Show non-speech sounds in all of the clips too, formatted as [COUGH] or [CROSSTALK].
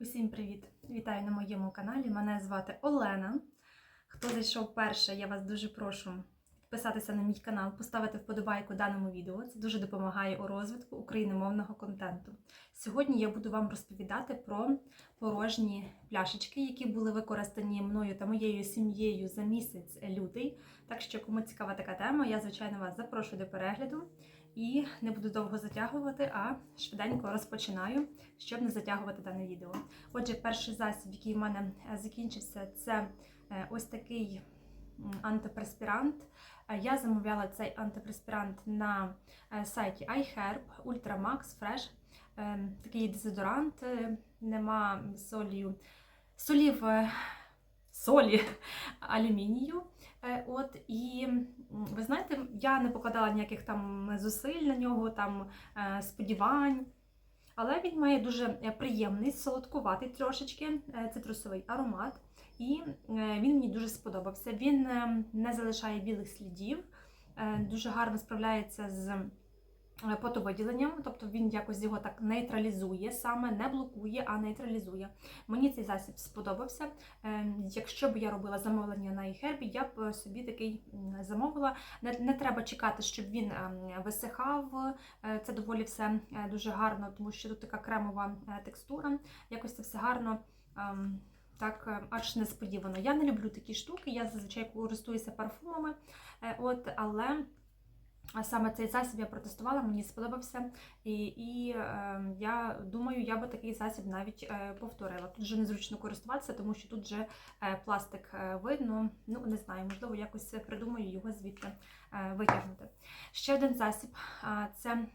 Усім привіт! Вітаю на моєму каналі. Мене звати Олена. Хто зайшов перше, я вас дуже прошу підписатися на мій канал, поставити вподобайку даному відео. Це дуже допомагає у розвитку україномовного контенту. Сьогодні я буду вам розповідати про порожні пляшечки, які були використані мною та моєю сім'єю за місяць лютий. Так що, кому цікава така тема, я звичайно вас запрошую до перегляду. І не буду довго затягувати, а швиденько розпочинаю, щоб не затягувати дане відео. Отже, перший засіб, який в мене е, закінчився, це е, ось такий антипреспірант. Е, Я замовляла цей антипреспірант на сайті iHerb Ultra Max Fresh. Е, Такий дезодорант, нема солію, солів, солі [LAUGHS] алюмінію. Е, От і ви знаєте, я не покладала ніяких там зусиль на нього, там е, сподівань. Але він має дуже е, приємний, солодкуватий трошечки цитрусовий аромат. І він мені дуже сподобався. Він е, не залишає білих слідів, дуже гарно справляється з потовиділенням, тобто він якось його так нейтралізує, саме не блокує, а нейтралізує. Мені цей засіб сподобався. Е, Якщо б я робила замовлення на iHerb, я б е, собі такий замовила. Не, не треба чекати, щоб він ем, висихав. Е, Це доволі все е, дуже гарно, тому що тут така кремова е, текстура. Якось це все гарно. ем, Так, е, аж несподівано. Я не люблю такі штуки, я зазвичай користуюся парфумами, е, от, але саме цей засіб я протестувала, мені сподобався. І, і е, я думаю, я би такий засіб навіть е, повторила. Тут вже незручно користуватися, тому що тут вже е, пластик е, видно. Ну, не знаю, можливо, якось придумаю його звідти е, витягнути. Ще один засіб е, це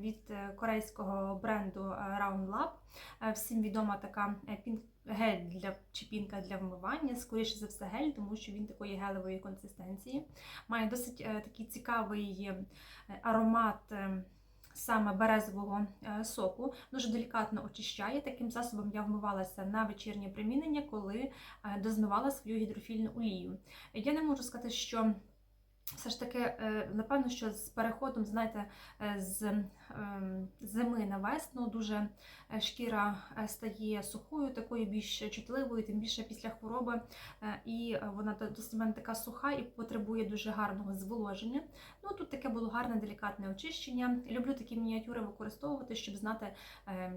від е, корейського бренду е, Round Lab. Е, Всім відома така е, гель для чи пінка для вмивання, скоріше за все гель, тому що він такої гелевої консистенції. Має досить е, такий цікавий е, аромат. е, Саме березового е, соку дуже делікатно очищає. Таким засобом я вмивалася на вечірнє примінення, коли е, дозмивала свою гідрофільну олію. Я не можу сказати, що все ж таки, е, напевно, що з переходом, знаєте, е, з ем, зими на весну дуже е, шкіра стає сухою, такою більш чутливою, тим більше після хвороби. І вона досить така суха і потребує дуже гарного зволоження. Ну тут таке було гарне, делікатне очищення. Люблю такі мініатюри використовувати, щоб знати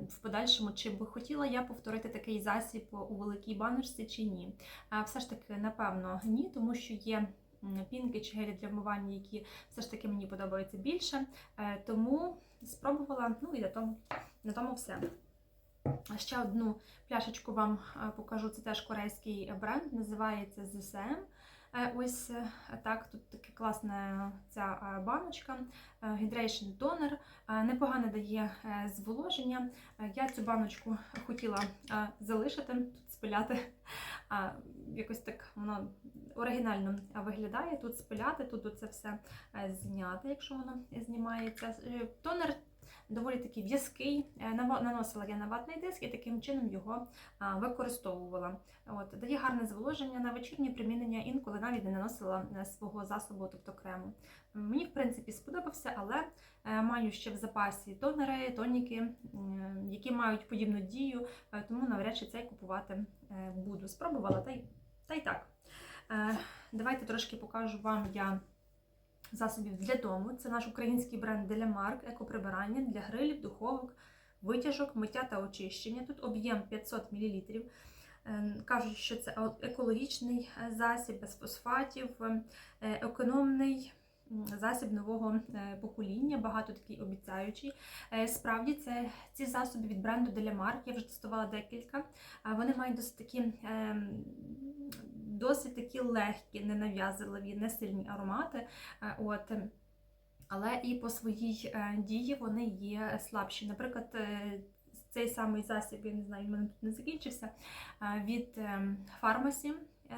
в подальшому, чи би хотіла я повторити такий засіб у великій баночці чи ні. Все ж таки, напевно, ні, тому що є пінки чи гелі для вмивання, які все ж таки мені подобаються більше. Е, Тому спробувала, ну і на тому, на тому все. Ще одну пляшечку вам е, покажу. Це теж корейський бренд, називається ZSM. Е, Ось так, тут така класна ця баночка, Hydration Toner, непогано дає зволоження. Я цю баночку хотіла залишити, тут спиляти. А, Якось так воно оригінально виглядає. Тут спиляти, тут це все е, зняти, якщо воно знімається. Е, Тонер доволі такий в'язкий. Е, Наносила я на ватний диск і таким чином його використовувала. От, дає гарне зволоження на вечірнє примінення, інколи навіть не наносила е, свого засобу, тобто крему. Мені, в принципі, сподобався, але е, маю ще в запасі тонери, тоніки, які мають подібну дію, тому навряд чи цей купувати буду. Спробувала, та й, та й так. Давайте трошки покажу вам я засобів для дому. Це наш український бренд Деламарк, екоприбирання для грилів, духовок, витяжок, миття та очищення. Тут об'єм 500 мл. Е, Кажуть, що це екологічний е, засіб без фосфатів, е, економний засіб нового е, покоління, багато такий обіцяючий. Е, Справді, це ці засоби від бренду Деламарк, я вже тестувала декілька. Вони мають досить такі, ем, досить такі легкі, ненав'язливі, не сильні аромати. Е, От. Але і по своїй дії вони є слабші. Наприклад, цей самий засіб, я не знаю, в мене тут не закінчився, від ем, фармасі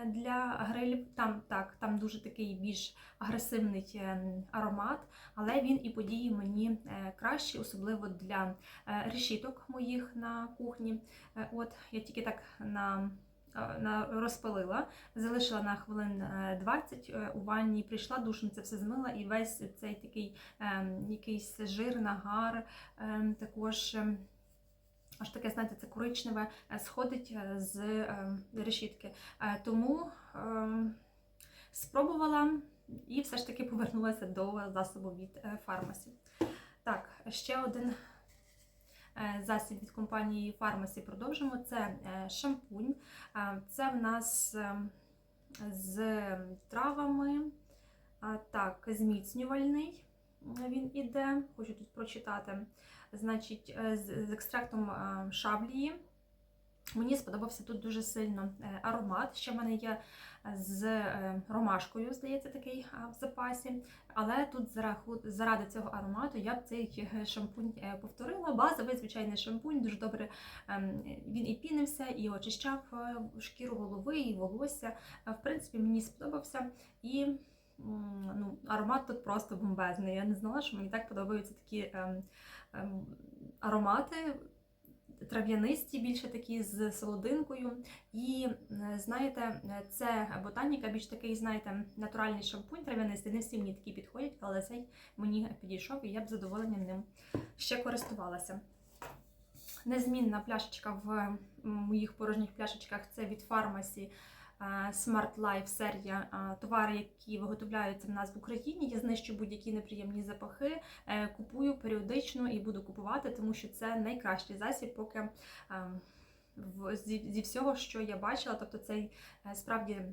для грилів. Там так, там дуже такий більш агресивний ем, аромат, але він і подіє мені е, краще, особливо для е, решіток моїх на кухні. Е, От я тільки так на е, розпалила, залишила на хвилин е, 20 е, у ванні, прийшла душем, це все змила, і весь цей такий ем, якийсь жир, нагар, ем, також ем, аж таке, знаєте, це коричневе, е, сходить е, з е, решітки. Тому спробувала і все ж таки повернулася до засобу від фармасі. Так, ще один засіб від компанії Pharmacy продовжимо. Це шампунь. Це в нас з травами, так, зміцнювальний він іде. Хочу тут прочитати. Значить, е, з, екстрактом е, шаблії. Мені сподобався тут дуже сильно е, аромат. Ще в мене є з ромашкою, здається, такий в запасі. Але тут заради цього аромату я б цей шампунь повторила. Базовий звичайний шампунь, дуже добре ем, він і пінився, і очищав шкіру голови, і волосся. В принципі, мені сподобався. І ну, аромат тут просто бомбезний. Я не знала, що мені так подобаються такі ем, ем, аромати. Трав'янисті, більше такі з солодинкою. І е, знаєте, це ботаніка, більш такий, знаєте, натуральний шампунь трав'янистий. Не всі мені такі підходять, але цей мені підійшов і я б задоволенням ним ще користувалася. Незмінна пляшечка в моїх порожніх пляшечках це від фармасі Smart Life серія е, товари, які виготовляються в нас в Україні. Я знищу будь-які неприємні запахи, е, купую періодично і буду купувати, тому що це найкращий засіб, поки е, зі, зі всього, що я бачила, тобто цей е, справді е,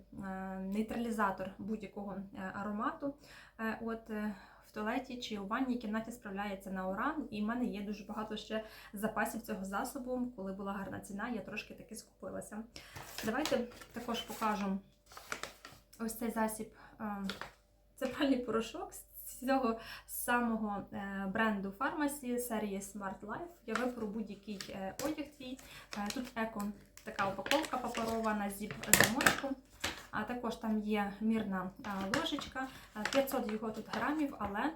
нейтралізатор будь-якого е, аромату. Е, От е, в туалеті чи у ванній кімнаті справляється на уран, і в мене є дуже багато ще запасів цього засобу. Коли була гарна ціна, я трошки таки скупилася. Давайте також покажу ось цей засіб. Це пральний порошок з цього самого е, бренду Pharmacy серії Smart Life. Я виберу будь-який е, одяг твій. Е, Тут еко така упаковка паперова на зіп замочку. А також там є мірна ложечка, Е, 500 його тут грамів, але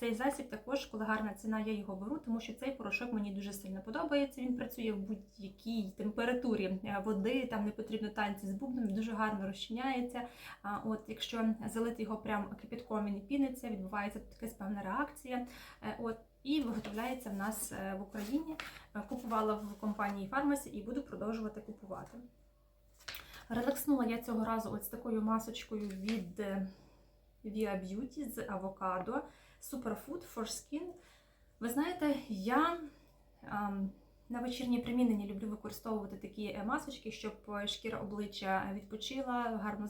цей засіб також, коли гарна ціна, я його беру, тому що цей порошок мені дуже сильно подобається. Він працює в будь-якій температурі води, там не потрібно танці з бубном, дуже гарно розчиняється. А От, якщо залити його прямо кипятком, він піниться, відбувається якась певна реакція. Е, От, і виготовляється в нас е, в Україні. Е, Купувала в компанії Pharmacy і буду продовжувати купувати. Релакснула я цього разу ось такою масочкою від е, Via Beauty з авокадо Superfood for Skin. Ви знаєте, я ем, на вечірнє примінення люблю використовувати такі е, масочки, щоб е, шкіра обличчя відпочила, гарно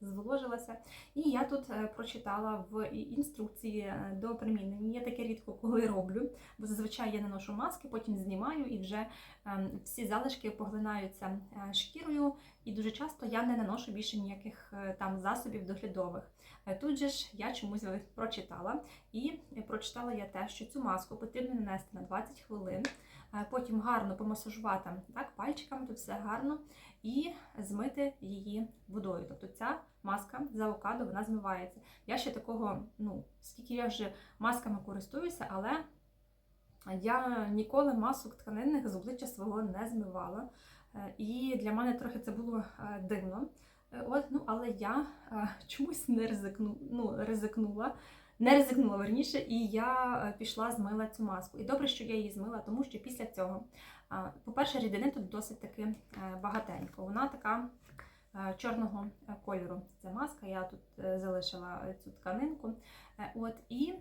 зволожилася. І я тут е, прочитала в інструкції до примінення. Я таке рідко коли роблю, бо зазвичай я наношу маски, потім знімаю і вже ем, всі залишки поглинаються шкірою. І дуже часто я не наношу більше ніяких там засобів доглядових. Тут же ж я чомусь прочитала, і прочитала я те, що цю маску потрібно нанести на 20 хвилин, потім гарно помасажувати так, пальчиками, тут все гарно, і змити її водою. Тобто ця маска з авокадо вона змивається. Я ще такого, ну, скільки я вже масками користуюся, але я ніколи масок тканинних з обличчя свого не змивала. Е, І для мене трохи це було е, дивно. Е, От, ну, але я е, чомусь не ризикну, ну, ризикнула. Не ризикнула верніше, і я е, пішла змила цю маску. І добре, що я її змила, тому що після цього, по-перше, рідини тут досить таки е, багатенько. Вона така е, чорного кольору. Ця маска, я тут залишила цю тканинку. От, і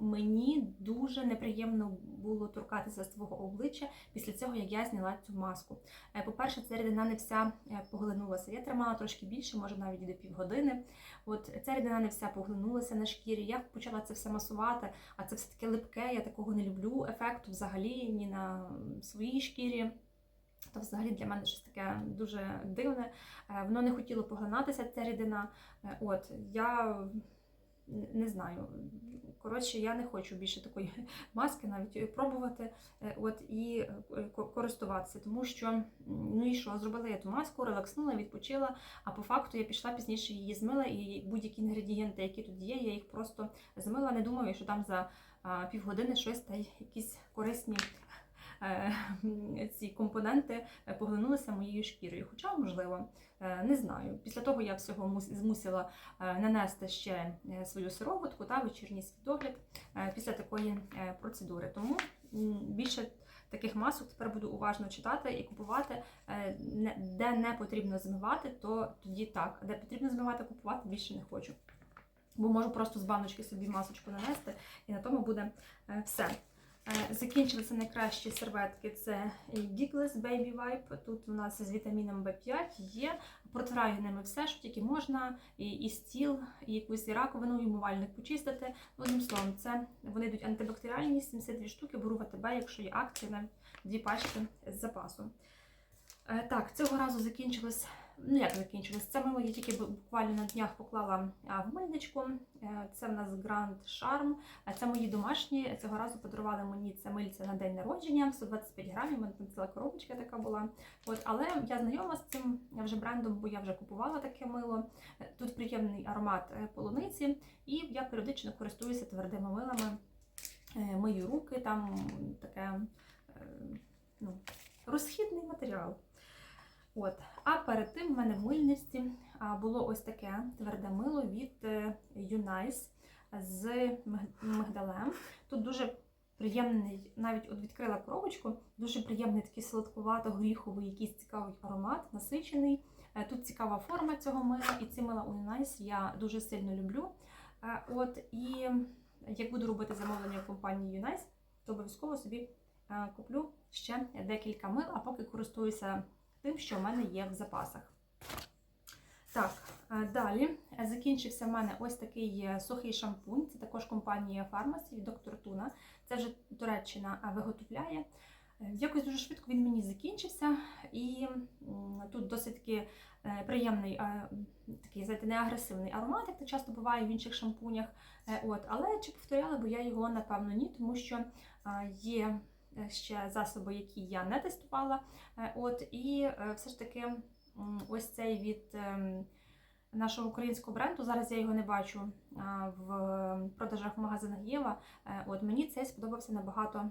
мені дуже неприємно було торкатися свого обличчя після цього, як я зняла цю маску. Е, По-перше, ця рідина не вся е, поглинулася. Я тримала трошки більше, може навіть до півгодини. От ця рідина не вся поглинулася на шкірі. Я почала це все масувати, а це все таке липке. Я такого не люблю ефекту взагалі ні на своїй шкірі. То взагалі для мене щось таке дуже дивне. Е, Воно не хотіло поглинатися, ця рідина. От я не знаю. Коротше, я не хочу більше такої [LAUGHS] маски навіть пробувати е, от, і е, користуватися, тому що ну і що, зробила я ту маску, релакснула, відпочила, а по факту я пішла пізніше її змила, і будь-які інгредієнти, які тут є, я їх просто змила. Не думаю, що там за півгодини щось та якісь корисні. Е, Ці компоненти поглинулися моєю шкірою. Хоча, можливо, е, не знаю. Після того я всього змусила е, нанести ще свою сироватку та вечірній е, після такої процедури. Тому більше таких масок тепер буду уважно читати і купувати. Де не потрібно змивати, то тоді так. Де потрібно змивати, купувати більше не хочу. Бо можу просто з баночки собі масочку нанести, і на тому буде все. Е, Закінчилися найкращі серветки. Це Dickless Baby Wipe. Тут у нас з вітаміном В5 є. Протираю все, що тільки можна, і, і стіл, і якусь і раковину, і умивальник почистити. Одним словом, це вони йдуть антибактеріальні, 72 штуки, беру в якщо є акція, на дві пачки з запасом. Е, Так, цього разу закінчилось. Ну як закінчилось? Це мило я тільки буквально на днях поклала в мильничку. Е, Це в нас Grand Charm. Е, Це мої домашні. Цього разу подарували мені це мильце на день народження, 125 грамів. Мене там ціла коробочка така була. От, але я знайома з цим вже брендом, бо я вже купувала таке мило. Е, Тут приємний аромат е, полуниці, і я періодично користуюся твердими милами. Е, Мию руки, там таке е, ну, розхідний матеріал. От. А перед тим в мене в мильниці було ось таке тверде мило від е, Юнайс з миг- мигдалем. Тут дуже приємний, навіть от відкрила коробочку, дуже приємний такий сладкувато-горіховий, якийсь цікавий аромат, насичений. Е, Тут цікава форма цього мила, і ці мила у Юнайс я дуже сильно люблю. Е, От, і як буду робити замовлення в компанії Юнайс, то обов'язково собі куплю ще декілька мил, а поки користуюся тим, що в мене є в запасах. Так, е, далі закінчився в мене ось такий е, сухий шампунь. Це також компанія Фармасі від доктор Туна. Це вже Туреччина е, виготовляє. Якось дуже швидко він мені закінчився, і тут досить таки приємний, такий, знаєте, не агресивний аромат, як це часто буває в інших шампунях. От, але чи повторяла, бо я його напевно ні, тому що є ще засоби, які я не тестувала. Е, От, і е, все ж таки ось цей від ем, нашого українського бренду. Зараз я його не бачу в продажах в магазинах Єва. Е, От мені цей сподобався набагато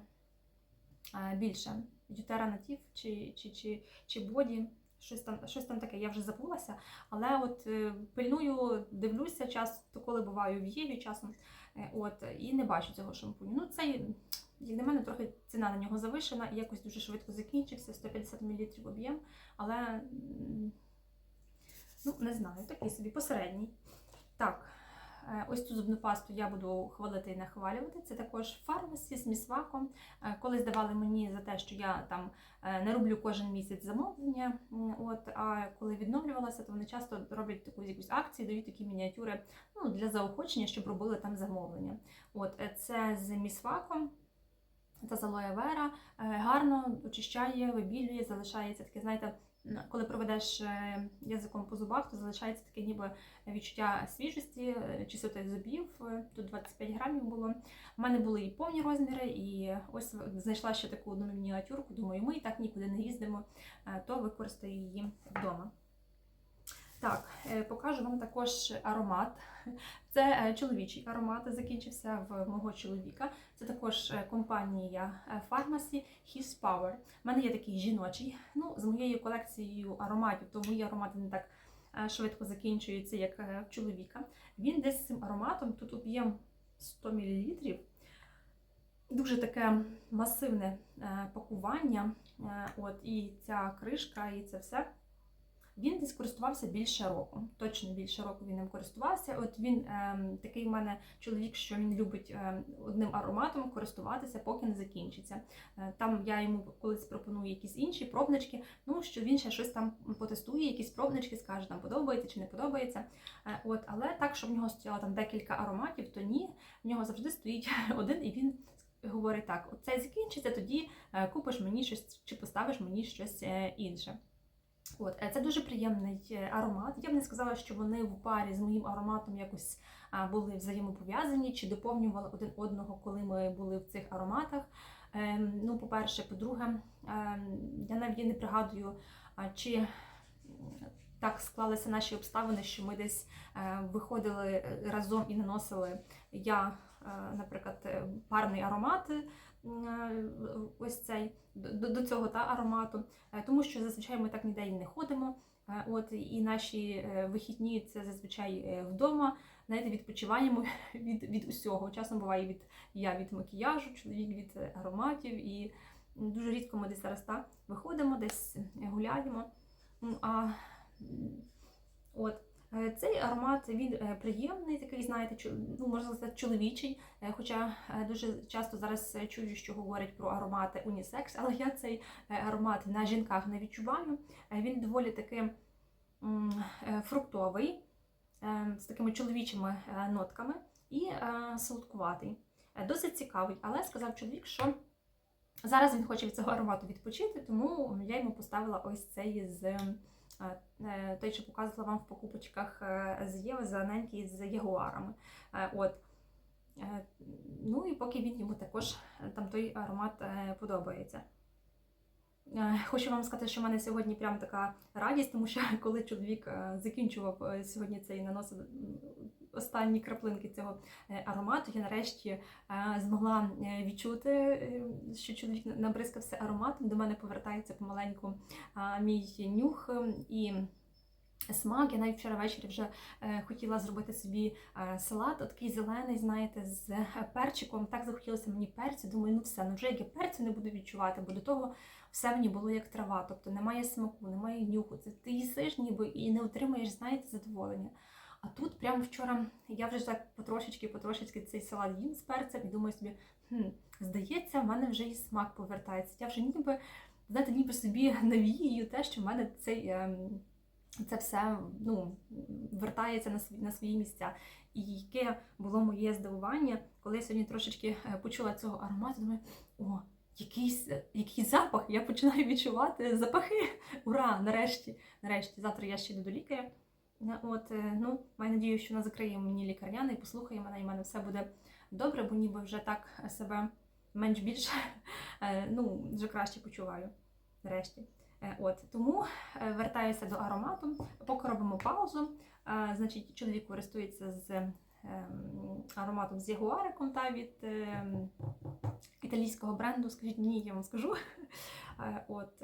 е, більше. Ютера Натів чи, чи, чи, чи Боді. Щось там, щось там таке, я вже забулася. Але от е, пильную, дивлюся, часто, коли буваю в Єві часом, е, от, і не бачу цього шампуню. Ну, цей, як на мене, трохи ціна на нього завишена і якось дуже швидко закінчився, 150 мл об'єм, але ну, не знаю, такий собі посередній. Так, е, ось цю зубну пасту я буду хвалити і нахвалювати. Це також фармасі з місваком. Е, Колись давали мені за те, що я там е, не роблю кожен місяць замовлення. От, а коли відновлювалася, то вони часто роблять таку якусь акцію, дають такі мініатюри ну, для заохочення, щоб робили там замовлення. От, це з місваком. Це з алоє вера, е, гарно очищає, вибілює, залишається таке, знаєте, коли проведеш е, язиком по зубах, то залишається таке ніби відчуття свіжості, е, чистоти зубів. Тут 25 грамів було. У мене були і повні розміри, і ось знайшла ще таку одну мініатюрку. Думаю, ми і так нікуди не їздимо, то використаю її вдома. Так, е, покажу вам також аромат. [LAUGHS] Це е, чоловічий аромат, закінчився в мого чоловіка. Це також е, компанія Pharmacy His Power. У мене є такий жіночий. Ну, з моєю колекцією ароматів, то мої аромати не так швидко закінчуються, як в чоловіка. Він десь з цим ароматом, тут об'єм 100 мл. Дуже таке масивне пакування. От, і ця кришка, і це все. Він десь користувався більше року. Точно більше року він ним користувався. От він ем, такий в мене чоловік, що він любить ем, одним ароматом користуватися, поки не закінчиться. Е, там я йому колись пропоную якісь інші пробнички, ну що він ще щось там потестує, якісь пробнички, скаже, там подобається чи не подобається. Е, от, але так, щоб в нього стояло там декілька ароматів, то ні, в нього завжди стоїть [LAUGHS] один, і він говорить так: оце закінчиться, тоді е, купиш мені щось чи поставиш мені щось е, інше. От, е, це дуже приємний е, аромат. Я б не сказала, що вони в парі з моїм ароматом якось були взаємопов'язані чи доповнювали один одного, коли ми були в цих ароматах. Ем, ну, по-перше, по-друге, ем, я навіть не пригадую, чи так склалися наші обставини, що ми десь е, виходили разом і наносили я, наприклад, парний аромат. Е, Ось цей до, цього та аромату, Е, тому що зазвичай ми так ніде і не ходимо. Е, От і наші вихідні це зазвичай вдома. Знаєте, відпочиваємо [LAUGHS] від, від усього. Часом буває від я від макіяжу, чоловік від ароматів, і Дуже рідко ми десь зараз так виходимо, десь гуляємо. А от. Е, Цей аромат він е, приємний, такий, знаєте, ну, можна сказати, чоловічий. Е, Хоча дуже часто зараз чую, що говорять про аромати унісекс, але я цей аромат на жінках не відчуваю. Він доволі таки фруктовий, з такими чоловічими нотками і солодкуватий. Досить цікавий, але сказав чоловік, що зараз він хоче від цього аромату відпочити, тому я йому поставила ось цей з той, що показувала вам в покупочках е, з Єви, зелененький з ягуарами. Е, От. Е, Ну і поки він йому також е, там той аромат е, подобається. Е, Хочу вам сказати, що в мене сьогодні прям така радість, тому що [LAUGHS] коли чоловік е, закінчував е, сьогодні цей наносив останні краплинки цього е, аромату, я нарешті е, змогла е, відчути, що чоловік набризкався ароматом. До мене повертається помаленьку мій нюх е, і. Смак, я навіть вчора ввечері вже хотіла зробити собі салат, такий зелений, знаєте, з перчиком. Так захотілося мені перцю. Думаю, ну все, ну вже як я перцю не буду відчувати, бо до того все мені було як трава. Тобто немає смаку, немає нюху. Це ти їсиш ніби і не отримаєш, знаєте, задоволення. А тут прямо вчора я вже так потрошечки, потрошечки цей салат їм з перцем і думаю собі, хм, здається, в мене вже і смак повертається. Я вже ніби, знаєте, ніби собі навіюю те, що в мене цей. ем, це все ну, вертається на свої, на свої місця. І яке було моє здивування, коли я сьогодні трошечки е, почула цього аромату, думаю, о, якийсь, який запах! Я починаю відчувати запахи. Ура! Нарешті, нарешті, завтра я ще йду до лікаря. Е, От, е, ну, маю надію, що вона закриє мені лікарняний, послухає мене, і в мене все буде добре, бо ніби вже так себе менш-більш [LAUGHS] е, ну, вже краще почуваю. Нарешті. От тому вертаюся до аромату, поки робимо паузу. Значить, чоловік користується з ем, ароматом з ягуариком та від ем, італійського бренду, скажіть мені, я вам скажу. [LAUGHS] От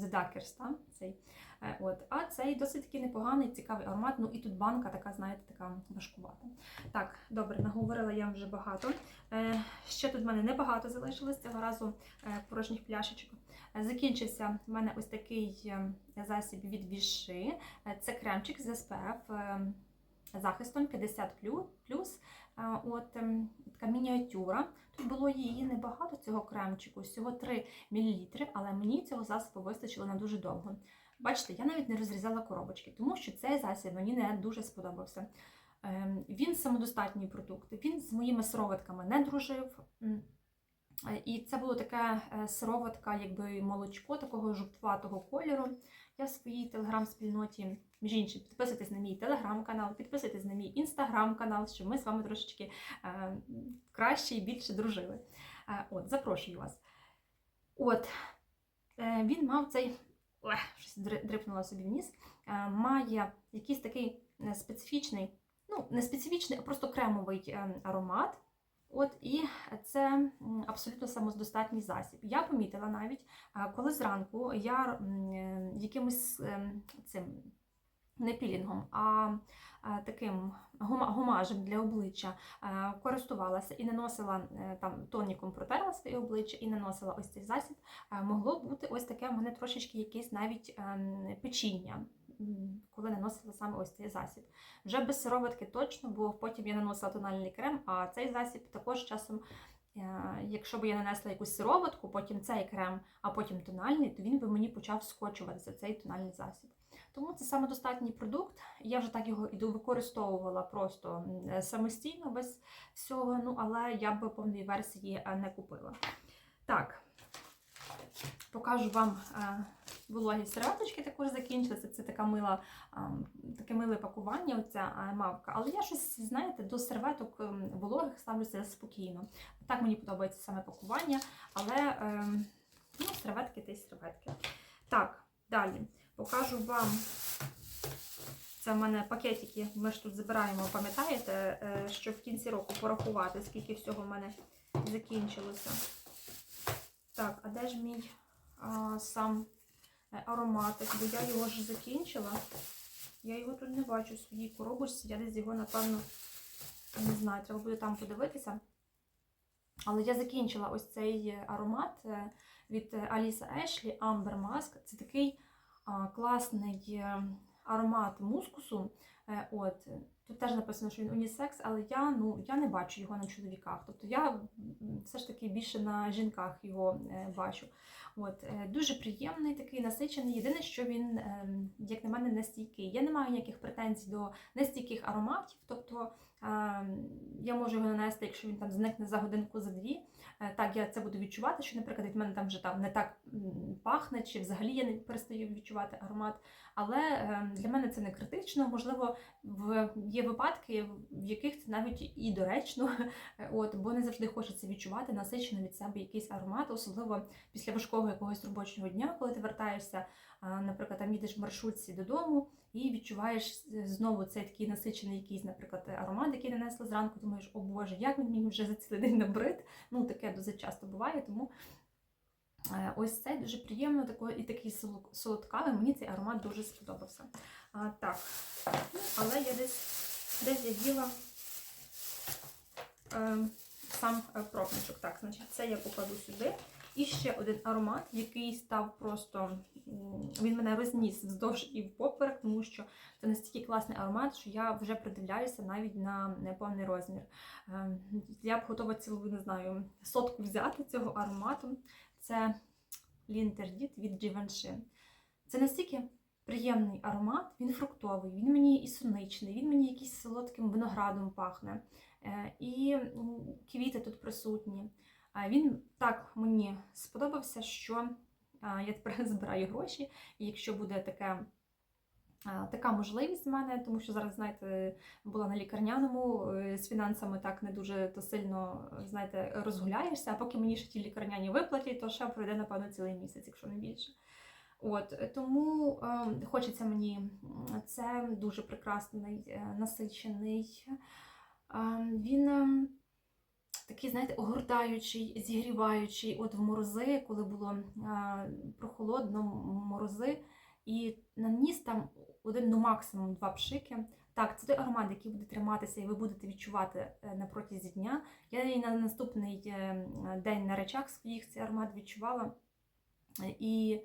Duckers, та, цей. Е, От. А цей досить таки непоганий, цікавий аромат. Ну і тут банка така, знаєте, така важкувата. Так, добре, наговорила я вже багато. Е, Ще тут в мене небагато залишилось цього разу е, порожніх пляшечок. Закінчився в мене ось такий засіб від Віши. Це кремчик з е, захистом 50 Е, От ем, така мініатюра. Тут було її небагато цього кремчику, всього 3 мл, але мені цього засобу вистачило на дуже довго. Бачите, я навіть не розрізала коробочки, тому що цей засіб мені не дуже сподобався. Ем, Він самодостатній продукт, він з моїми сироватками не дружив. Е, І це було таке е, сироватка, якби молочко такого жовтуватого кольору. Я в своїй телеграм-спільноті, між іншим, підписуйтесь на мій телеграм-канал, підписуйтесь на мій інстаграм-канал, щоб ми з вами трошечки е, краще і більше дружили. Е, От, запрошую вас. От, е, він мав цей. Ой, щось дри- дрипнула собі в ніс. Е, Має якийсь такий е, специфічний, ну, не специфічний, а просто кремовий е, аромат. От і це абсолютно самодостатній засіб. Я помітила навіть, коли зранку я якимось ем, цим не пілінгом, а таким гома- гомажем для обличчя е, користувалася і наносила е, там тоніком протерла своє обличчя і наносила ось цей засіб, е, могло бути ось таке в мене трошечки якесь навіть ем, печіння. Коли наносила саме ось цей засіб. Вже без сироватки точно, бо потім я наносила тональний крем, а цей засіб також часом, е, якщо б я нанесла якусь сироватку, потім цей крем, а потім тональний, то він би мені почав скочуватися, цей тональний засіб. Тому це самодостатній продукт. Я вже так його і використовувала просто самостійно, без всього, ну але я б повної версії е, не купила. Так, покажу вам е, вологі серветочки також закінчилися. Це така мила, ем, таке миле пакування, оця е, мавка. Але я щось, знаєте, до серветок ем, вологих ставлюся спокійно. Так мені подобається саме пакування, але ем, ну, серветки та й серветки. Так, далі покажу вам. Це в мене пакетики. Ми ж тут забираємо, пам'ятаєте, е, що в кінці року порахувати, скільки всього в мене закінчилося. Так, а де ж мій а, сам е, ароматик? Бо я його ж закінчила. Я його тут не бачу в своїй коробочці. Я десь його, напевно, не знаю, треба буде там подивитися. Але я закінчила ось цей аромат е, від Аліса Ешлі Amber Mask. Це такий а, класний е, аромат мускусу. Е, От. Тут теж написано, що він унісекс, але я, ну, я не бачу його на чоловіках. Тобто я все ж таки більше на жінках його е, бачу. От. е, Дуже приємний, такий насичений. Єдине, що він, ем, як на мене, не стійкий. Я не маю ніяких претензій до нестійких ароматів. Тобто ем, я можу його нанести, якщо він там зникне за годинку, за дві. Е, Так, я це буду відчувати, що, наприклад, від мене там вже там не так пахне, чи взагалі я не перестаю відчувати аромат. Але ем, для мене це не критично. Можливо, в є випадки, в яких це навіть і доречно, [LAUGHS] от, бо не завжди хочеться відчувати насичено від себе якийсь аромат, особливо після важкого якогось робочого дня, коли ти вертаєшся, наприклад, там їдеш в маршрутці додому і відчуваєш знову цей такий насичений якийсь, наприклад, аромат, який нанесли зранку. Думаєш, о Боже, як він мені вже за цілий день набрид. Ну, таке дуже часто буває, тому. Е, Ось цей дуже приємно такий, і такий солодкавий. Мені цей аромат дуже сподобався. А, так, ну, але я десь, десь я діла е, сам е, пробничок. Так, значить, це я покладу сюди. І ще один аромат, який став просто. Він мене розніс вздовж і впоперек, тому що це настільки класний аромат, що я вже придивляюся навіть на неповний розмір. Е, Я б готова цілу, не знаю, сотку взяти цього аромату. Це Лінтердіт від Givenchy. Це настільки приємний аромат, він фруктовий, він мені і соничний, він мені якийсь солодким виноградом пахне. Е, І квіти тут присутні. Він так мені сподобався, що я тепер [LAUGHS] збираю гроші, і якщо буде таке. Така можливість в мене, тому що зараз, знаєте, була на лікарняному е, з фінансами так не дуже то сильно, е, знаєте, розгуляєшся, а поки мені ще ті лікарняні виплатять, то ще пройде, напевно, цілий місяць, якщо не більше. От тому е, хочеться мені це дуже прекрасний, е, насичений. Е, він е, такий, знаєте, огортаючий, зігріваючий. От в морози, коли було е, прохолодно, морози, і наніс там один, ну максимум два пшики. Так, це той аромат, який буде триматися, і ви будете відчувати е, на протязі дня. Я і на наступний е, день на речах своїх цей аромат відчувала. Е, І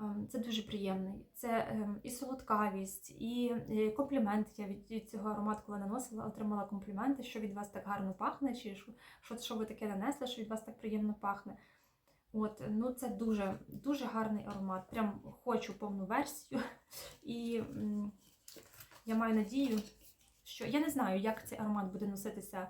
ем, це дуже приємний. Це і солодкавість, і е, комплімент. Я від цього аромату, коли наносила, отримала компліменти, що від вас так гарно пахне, чи що, що ви таке нанесли, що від вас так приємно пахне. От, ну це дуже, дуже гарний аромат. Прям хочу повну версію. І я маю надію, що я не знаю, як цей аромат буде носитися.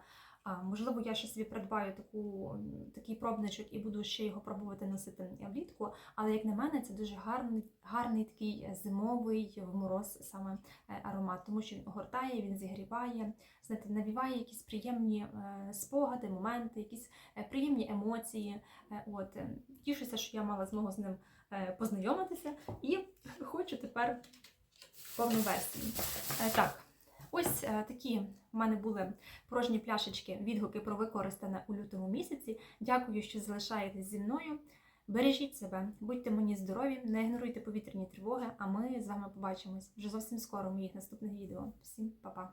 Можливо, я ще собі придбаю таку, такий пробничок і буду ще його пробувати носити влітку. Але як на мене, це дуже гарний, гарний такий зимовий в мороз саме е, аромат, тому що він огортає, він зігріває, знаєте, навіває якісь приємні е, спогади, моменти, якісь е, приємні емоції. От тішуся, що я мала змогу з ним познайомитися, і хочу тепер повну версію. Так, ось е, такі в мене були порожні пляшечки, відгуки про використане у лютому місяці. Дякую, що залишаєтесь зі мною. Бережіть себе, будьте мені здорові, не ігноруйте повітряні тривоги, а ми з вами побачимось вже зовсім скоро в моїх наступних відео. Всім па-па!